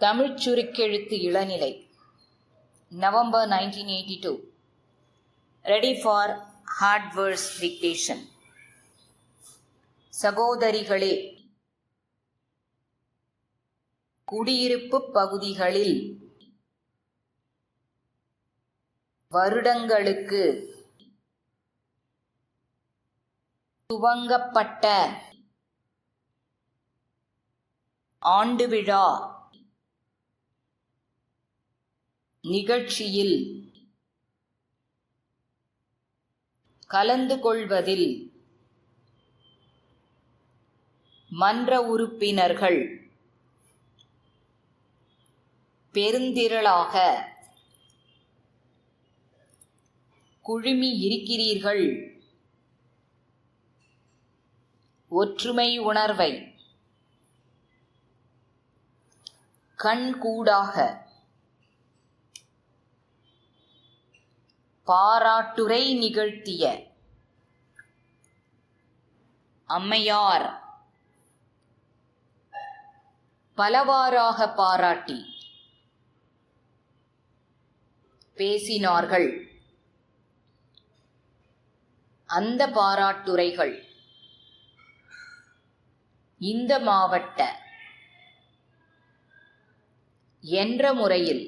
தமிழ்ச் சுருக்கெழுத்து இளநிலை. November nineteen eighty two ready for hardwares dictation சகோதரிகளே குடியிருப்பு பகுதிகளில் வருடங்களுக்கு துவங்கப்பட்ட ஆண்டு விழா நிகழ்ச்சியில் கலந்து கொள்வதில் மன்ற உறுப்பினர்கள் பெருந்திரளாக குழுமி இருக்கிறீர்கள். ஒற்றுமை உணர்வை கண்கூடாக பாராட்டுரை நிகழ்த்திய அம்மையார் பலவாறாக பாராட்டி பேசினார்கள். அந்த பாராட்டுரைகள் இந்த மாவட்ட என்ற முறையில்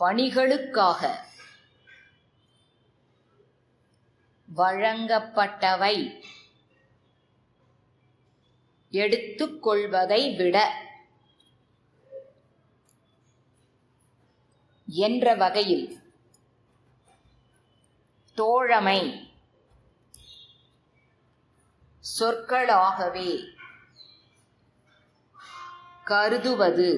பணிகளுக்காக. வழங்கப்பட்டவை எடுத்துக்கொள்வதை விட என்ற வகையில் தோழமை சொற்களாகவே கருதுவது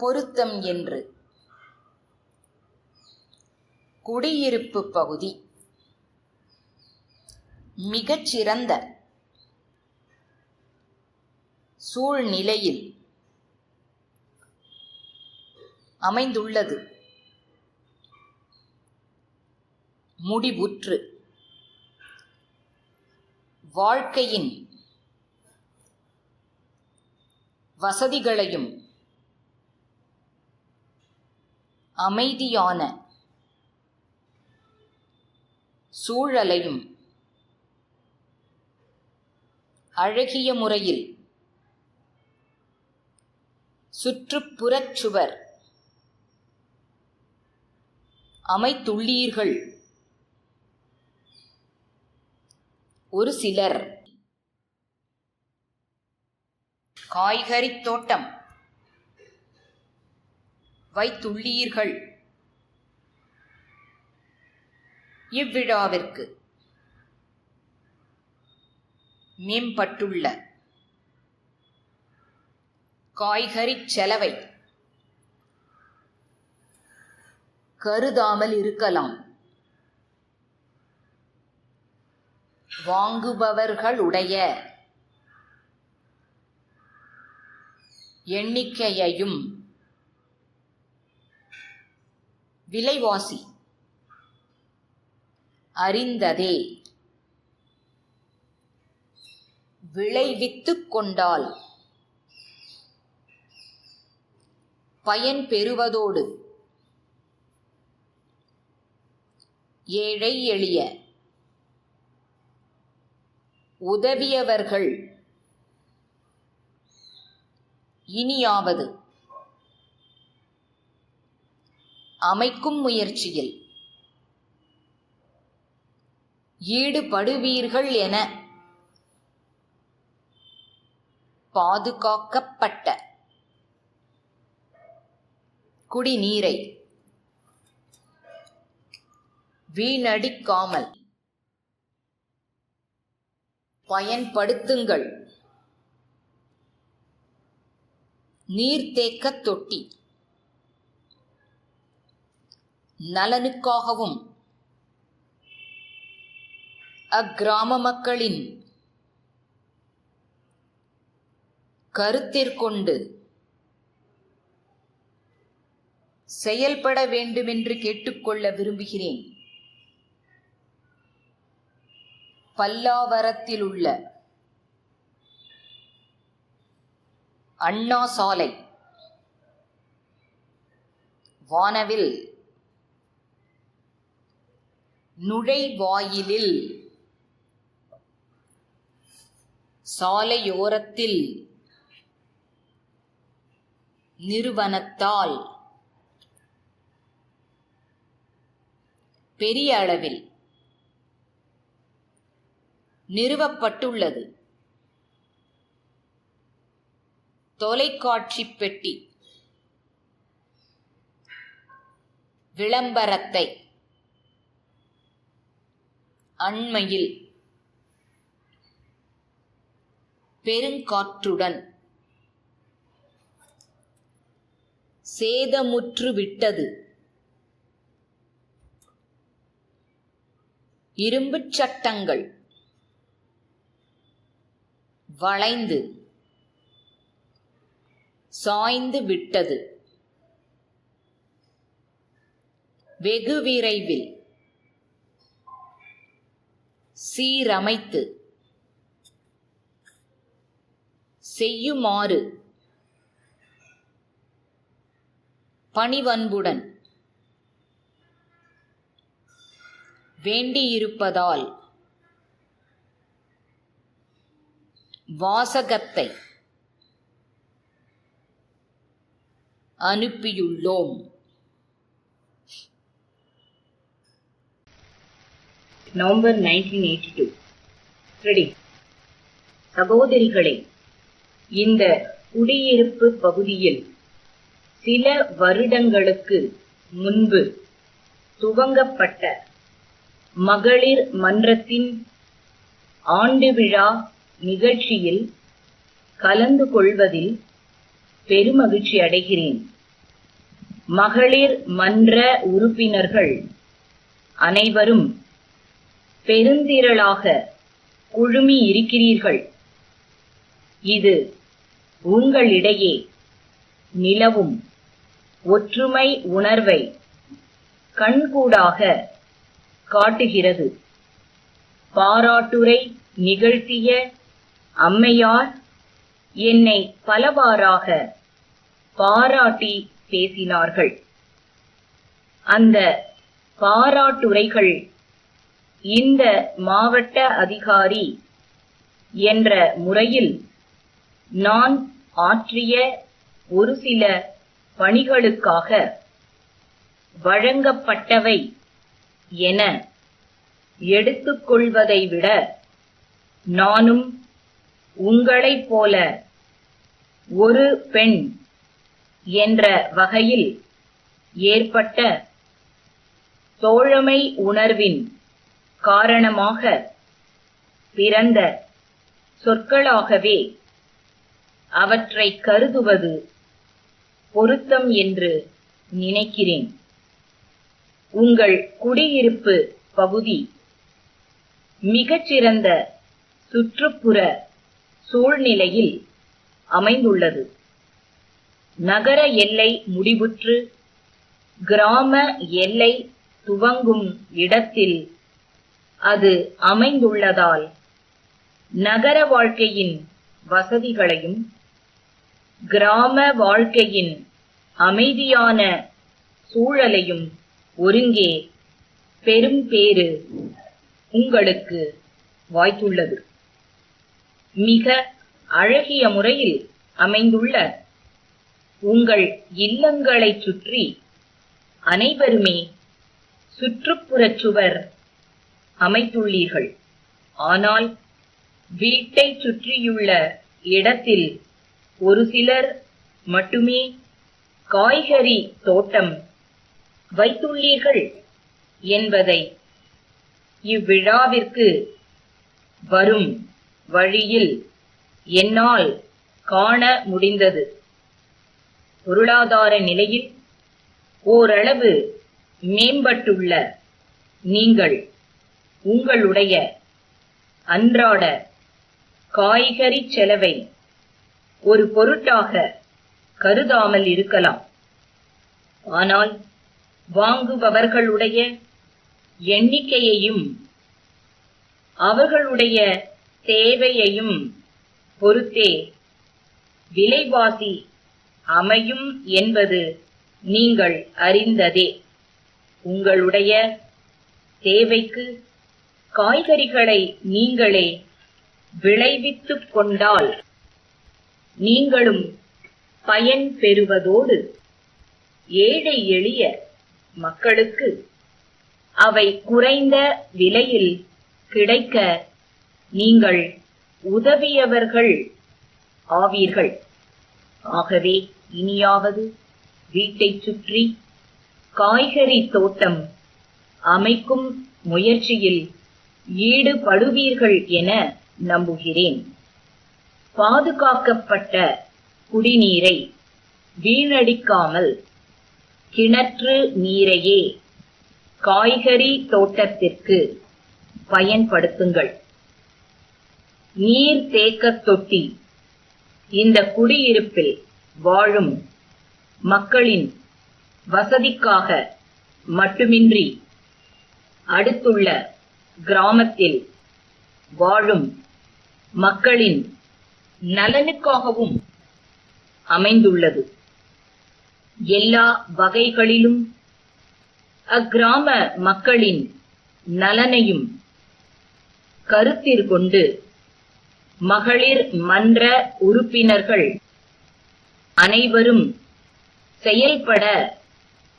பொருத்தம் என்று. குடியிருப்பு பகுதி. மிகச்சிறந்த சூழ்நிலையில் அமைந்துள்ளது. முடிவுற்று. வாழ்க்கையின் வசதிகளையும் அமைதியான சூழலையும் அழகிய முறையில் சுற்றுப்புறச் சுவர் அமைத்துள்ளீர்கள். ஒரு சிலர் காய்கறித் தோட்டம் வைத்துள்ளீர்கள். இவ்விழாவிற்கு மேம்பட்டுள்ள காய்கறிச் செலவை கருதாமல் இருக்கலாம். வாங்குபவர்களுடைய எண்ணிக்கையையும் விலைவாசி. அறிந்ததே. விளைவித்து கொண்டால். பயன் பெறுவதோடு. ஏழை எளிய. உதவியவர்கள். இனியாவது. அமைக்கும் முயற்சியில். ஈடுபடுவீர்கள் என பாதுகாக்கப்பட்ட குடிநீரை வீணடிக்காமல் பயன்படுத்துங்கள். நீர்த்தேக்க தொட்டி. நலனுக்காகவும் அக்கிராம மக்களின் கருத்திற்கொண்டு செயல்பட வேண்டுமென்று கேட்டுக்கொள்ள விரும்புகிறேன். பல்லாவரத்தில் உள்ள அண்ணா சாலை வானவில் நுழைவாயிலில். சாலையோரத்தில். நிறுவனத்தால். பெரிய அளவில். நிறுவப்பட்டுள்ளது. தொலைக்காட்சி பெட்டி. விளம்பரத்தை. அண்மையில் பெருங்காற்றுடன் சேதமுற்று விட்டது. இரும்புச் சட்டங்கள் வளைந்து சாய்ந்து விட்டது. வெகு விரைவில் சீரமைத்து. செய்யுமாறு. பணிவன்புடன். வேண்டியிருப்பதால். வாசகத்தை. அனுப்பியுள்ளோம். November nineteen eighty two ready சகோதரிகளே இந்த குடியிருப்பு பகுதியில் சில வருடங்களுக்கு முன்பு துவங்கப்பட்ட மகளிர் மன்றத்தின் ஆண்டு விழா நிகழ்ச்சியில் கலந்து கொள்வதில் பெருமகிழ்ச்சி அடைகிறேன். மகளிர் மன்ற உறுப்பினர்கள் அனைவரும் பெருந்திரளாக குழுமி இருக்கிறீர்கள். இது உங்களிடையே நிலவும் ஒற்றுமை உணர்வை கண்கூடாக காட்டுகிறது. பாராட்டுரை நிகழ்த்திய அம்மையார் என்னை பலவாறாக பாராட்டி பேசினார்கள். அந்த பாராட்டுரைகள் இந்த மாவட்ட அதிகாரி என்ற முறையில் நான் ஆற்றிய ஒரு சில பணிகளுக்காக வழங்கப்பட்டவை என எடுத்துக்கொள்வதை விட நானும் உங்களைப் போல ஒரு பெண் என்ற வகையில் ஏற்பட்ட தோழமை உணர்வின் காரணமாக பிறந்த சொற்களாகவே அவற்றை கருதுவது பொருத்தம் என்று நினைக்கிறேன். உங்கள் குடியிருப்பு பகுதி மிகச்சிறந்த சுற்றுப்புற சூழ்நிலையில் அமைந்துள்ளது. நகர எல்லை முடிவுற்று கிராம எல்லை துவங்கும் இடத்தில் அது அமைந்துள்ளதால் நகர வாழ்க்கையின் வசதிகளையும் கிராம வாழ்க்கையின் அமைதியான சூழலையும் ஒருங்கே பெரும் பேறு உங்களுக்கு வாய்த்துள்ளது. மிக அழகிய முறையில் அமைந்துள்ள உங்கள் இல்லங்களைச் சுற்றி அனைவருமே சுற்றுப்புறச் சுவர் அமைத்துள்ளீர்கள். ஆனால் வீட்டைச் சுற்றியுள்ள இடத்தில் ஒரு சிலர் மட்டுமே காய்கறி தோட்டம் வைத்துள்ளீர்கள் என்பதை இவ்விழாவிற்கு வரும் வழியில் என்னால் காண முடிந்தது. பொருளாதார நிலையில் ஓரளவு மேம்பட்டுள்ள நீங்கள் உங்களுடைய அன்றாட காய்கறி செலவை ஒரு பொருட்டாக கருதாமல் இருக்கலாம். ஆனால் வாங்குபவர்களுடைய எண்ணிக்கையையும் அவர்களுடைய தேவையையும் பொறுத்தே விலைவாசி அமையும் என்பது நீங்கள் அறிந்ததே. உங்களுடைய தேவைக்கு காய்கறிகளை நீங்களே விளைவித்துக் கொண்டால் நீங்களும் பயன் பெறுவதோடு ஏழை எளிய மக்களுக்கு அவை குறைந்த விலையில் கிடைக்க நீங்கள் உதவியவர்கள் ஆவீர்கள். ஆகவே இனியாவது வீட்டைச் சுற்றி காய்கறி தோட்டம் அமைக்கும் முயற்சியில் ஈடுபடுவீர்கள் என நம்புகிறேன். பாதுகாக்கப்பட்ட குடிநீரை வீணடிக்காமல் கிணற்று நீரையே காய்கறி தோட்டத்திற்கு பயன்படுத்துங்கள். நீர் தேக்க தொட்டி இந்த குடியிருப்பில் வாழும் மக்களின் வசதிக்காக மட்டுமின்றி அடுத்துள்ள கிராமத்தில் வாழும் மக்களின் நலனுக்காகவும் அமைந்துள்ளது. எல்லா வகைகளிலும் அக்கிராம மக்களின் நலனையும் கருத்திற்கொண்டு மகளிர் மன்ற உறுப்பினர்கள் அனைவரும் செயல்பட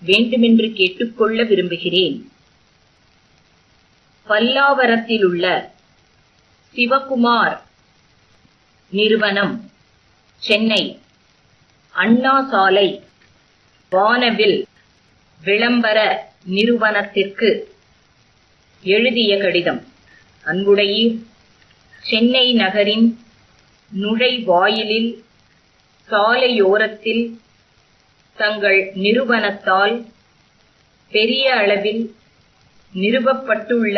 வேண்டுமென்று கேட்டுக்கொள்ள விரும்புகிறேன். பல்லாவரத்திலுள்ள சிவகுமார் நிறுவனம் சென்னை. அண்ணா சாலை வானவில் விளம்பர நிறுவனத்திற்கு எழுதிய கடிதம். அன்புடையீர் சென்னை நகரின் நுழைவாயிலில் சாலையோரத்தில் தங்கள் நிறுவனத்தால் பெரிய அளவில் நிறுவப்பட்டுள்ள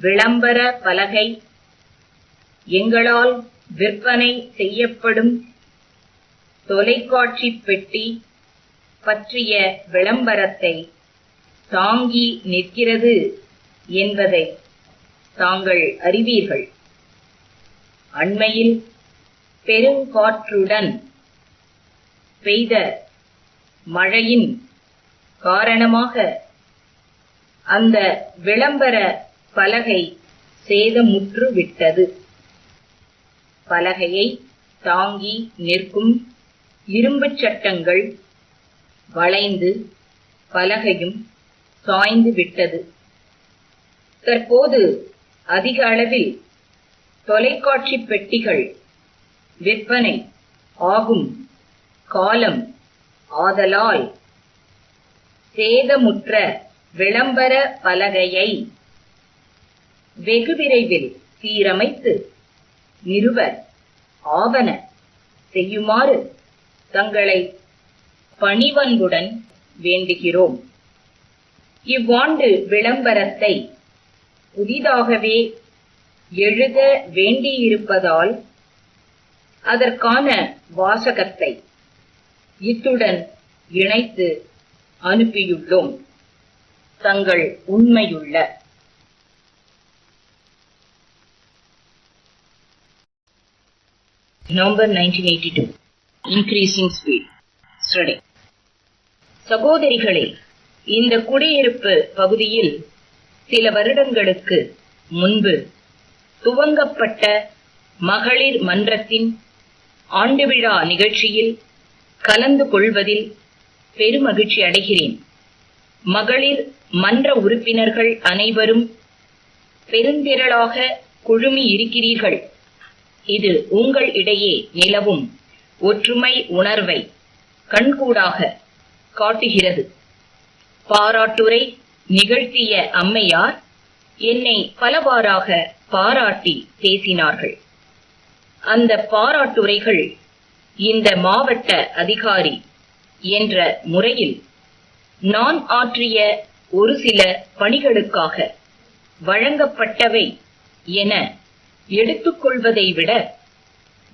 விளம்பர பலகை எங்களால் விற்பனை செய்யப்படும் தொலைக்காட்சி பெட்டி பற்றிய விளம்பரத்தை தாங்கி நிற்கிறது என்பதை தாங்கள் அறிவீர்கள். அண்மையில் பெருங்காற்றுடன் பெய்த மழையின் காரணமாக அந்த விளம்பர பலகை சேதமுற்று விட்டது. பலகையை தாங்கி நிற்கும் இரும்புச் சட்டங்கள் வளைந்து பலகையும் சாய்ந்து விட்டது. தற்போது அதிக அளவில் தொலைக்காட்சி பெட்டிகள் விற்பனை ஆகும். காலம் ஆதலால் சேதமுற்ற விளம்பர பலகையை. வெகு விரைவில் சீரமைத்து நிறுவ ஆவன செய்யுமாறு தங்களை பணிவன்புடன் வேண்டுகிறோம். இவ்வாண்டு விளம்பரத்தை புதிதாகவே எழுத வேண்டியிருப்பதால் அதற்கான வாசகத்தை இத்துடன் இணைத்து அனுப்பியுள்ளோம். தங்கள் உண்மையுள்ள. November 1982 Increasing Speed. Study. சகோதரிகளே இந்த குடியிருப்பு பகுதியில் சில வருடங்களுக்கு முன்பு துவங்கப்பட்ட மகளிர் மன்றத்தின் ஆண்டு விழா நிகழ்ச்சியில் கலந்து கொள்வதில் பெருமகிழ்ச்சி அடைகிறேன். மகளிர் மன்ற உறுப்பினர்கள் அனைவரும் பெருந்திரளாக குழுமி இருக்கிறீர்கள். இது உங்கள் இடையே நிலவும் ஒற்றுமை உணர்வை கண்கூடாக காட்டுகிறது. பாராட்டுரை நிகழ்த்திய அம்மையார் என்னை பலவாறாக பாராட்டி பேசினார்கள். அந்த பாராட்டுரைகள் இந்த மாவட்ட அதிகாரி என்ற முறையில் நான் ஆற்றிய ஒரு சில பணிகளுக்காக வழங்கப்பட்டவை என எடுத்துக்கொள்வதை விட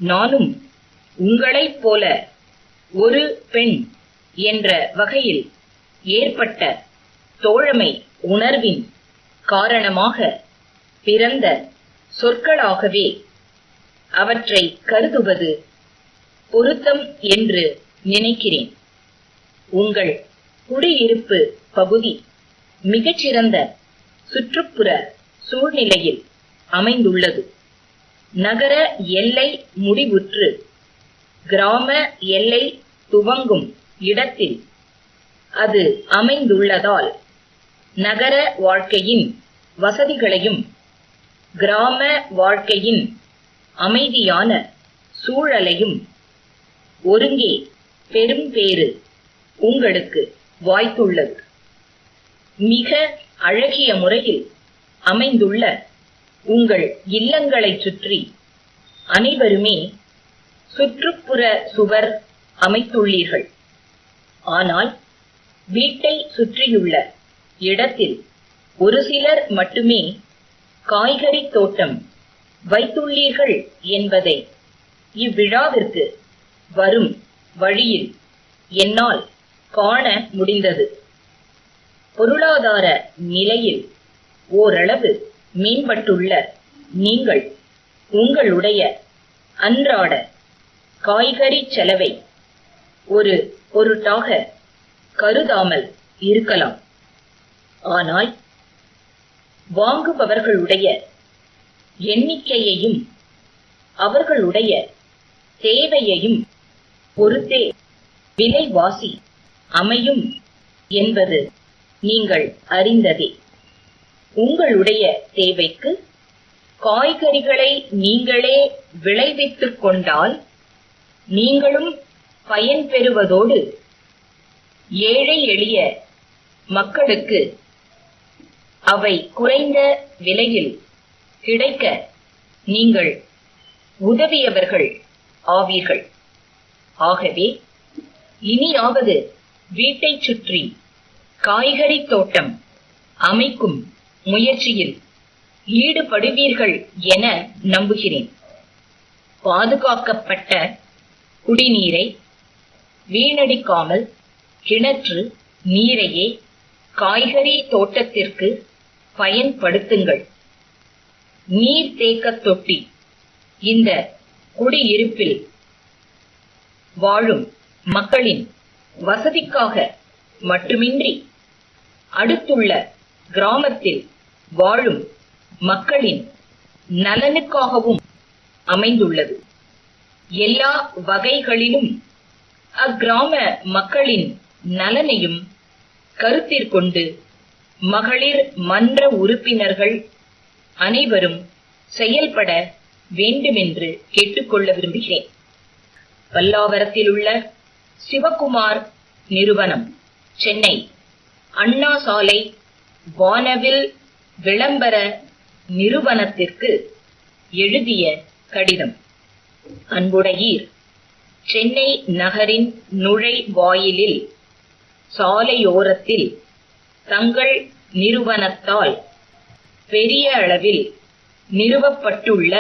நானும் உங்களைப் போல ஒரு பெண் என்ற வகையில் ஏற்பட்ட தோழமை உணர்வின் காரணமாக பிறந்த சொற்களாகவே அவற்றை கருதுவது பொருத்தம் என்று நினைக்கிறேன். உங்கள் குடியிருப்பு பகுதி மிகச்சிறந்த சுற்றுப்புற சூழ்நிலையில் அமைந்துள்ளது. நகர எல்லை முடிவுற்று கிராம எல்லை துவங்கும் இடத்தில் அது அமைந்துள்ளதால் நகர வாழ்க்கையின் வசதிகளையும் கிராம வாழ்க்கையின் அமைதியான சூழலையும் ஒருங்கே பெரும் பேறு உங்களுக்கு வாய்த்துள்ளது. மிக அழகிய முறையில் அமைந்துள்ள உங்கள் இல்லங்களைச் சுற்றி அனைவருமே சுற்றுப்புற சுவர் அமைத்துள்ளீர்கள். ஆனால் வீட்டை சுற்றியுள்ள இடத்தில் ஒரு சிலர் மட்டுமே காய்கறி தோட்டம் வைத்துள்ளீர்கள் என்பதை இவ்விழாவிற்கு வரும் வழியில் என்னால் காண முடிந்தது. பொருளாதார நிலையில் ஓரளவு மேம்பட்டுள்ள நீங்கள் உங்களுடைய அன்றாட காய்கறி செலவை ஒரு பொருட்டாக கருதாமல் இருக்கலாம். ஆனால் வாங்குபவர்களுடைய எண்ணிக்கையையும் அவர்களுடைய தேவையையும் பொறுத்தே விலைவாசி அமையும் என்பது நீங்கள் அறிந்ததே. உங்களுடைய தேவைக்கு காய்கறிகளை நீங்களே விளைவித்துக் கொண்டால் நீங்களும் பயன்பெறுவதோடு ஏழை எளிய மக்களுக்கு அவை குறைந்த விலையில் கிடைக்க நீங்கள் உதவியவர்கள் ஆவீர்கள். ஆகவே இனியாவது வீட்டைச் சுற்றி காய்கறி தோட்டம் அமைக்கும் முயற்சியில் ஈடுபடுவீர்கள் என நம்புகிறேன். பாதுகாக்கப்பட்ட குடிநீரை வீணடிக்காமல் கிணற்று நீரையே காய்கறி தோட்டத்திற்கு பயன்படுத்துங்கள். நீர்த்தேக்க தொட்டி இந்த குடியிருப்பில் வாழும் மக்களின் வசதிக்காக மட்டுமின்றி அடுத்துள்ள கிராமத்தில் வாழும் மக்களின் நலனுக்காகவும் அமைந்துள்ளது. எல்லா வகைகளிலும் அக்கிராம மக்களின் நலனையும் கருத்திற்கொண்டு மகளிர் மன்ற உறுப்பினர்கள் அனைவரும் செயல்பட வேண்டுமென்று கேட்டுக்கொள்ள விரும்புகிறேன். பல்லாவரத்தில் உள்ள சிவகுமார் நிறுவனம். சென்னை. அண்ணா சாலை வானவில் விளம்பர நிறுவனத்திற்கு எழுதிய கடிதம். அன்புடையீர் சென்னை நகரின் நுழைவாயிலில் சாலையோரத்தில் தங்கள் நிறுவனத்தால் பெரிய அளவில் நிறுவப்பட்டுள்ள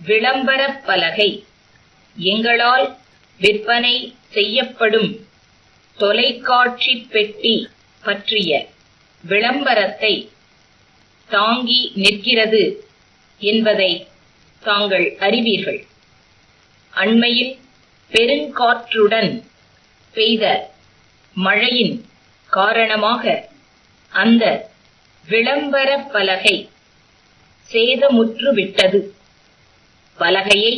விளம்பரப் பலகை எங்களால் விற்பனை செய்யப்படும் தொலைக்காட்சி பெட்டி பற்றிய விளம்பரத்தை தாங்கி நிற்கிறது என்பதை தாங்கள் அறிவீர்கள். அண்மையில் பெருங்காற்றுடன் பெய்த மழையின் காரணமாக அந்த விளம்பர பலகை சேதமுற்றுவிட்டது. பலகையை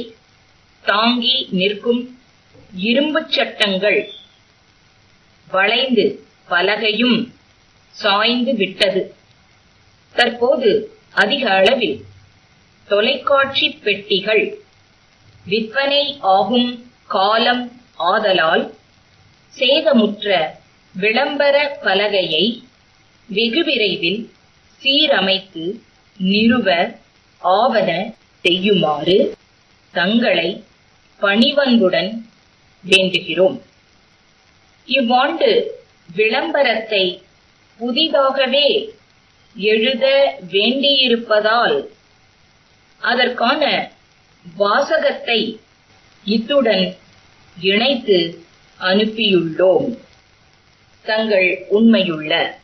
தாங்கி நிற்கும் இரும்புச் சட்டங்கள் வளைந்து பலகையும் சாய்ந்து விட்டது. தற்போது அதிக அளவில் தொலைக்காட்சி பெட்டிகள் விற்பனை ஆகும் காலம் ஆதலால் சேதமுற்ற விளம்பர பலகையை வெகு விரைவில் சீரமைத்து நிறுவ ஆவன செய்யுமாறு தங்களை பணிவன்புடன் வேண்டுகிறோம். இவ்வாண்டு விளம்பரத்தை புதிதாகவே எழுத வேண்டியிருப்பதால் அதற்கான வாசகத்தை இத்துடன் இணைத்து அனுப்பியுள்ளோம். தங்கள் உண்மையுள்ள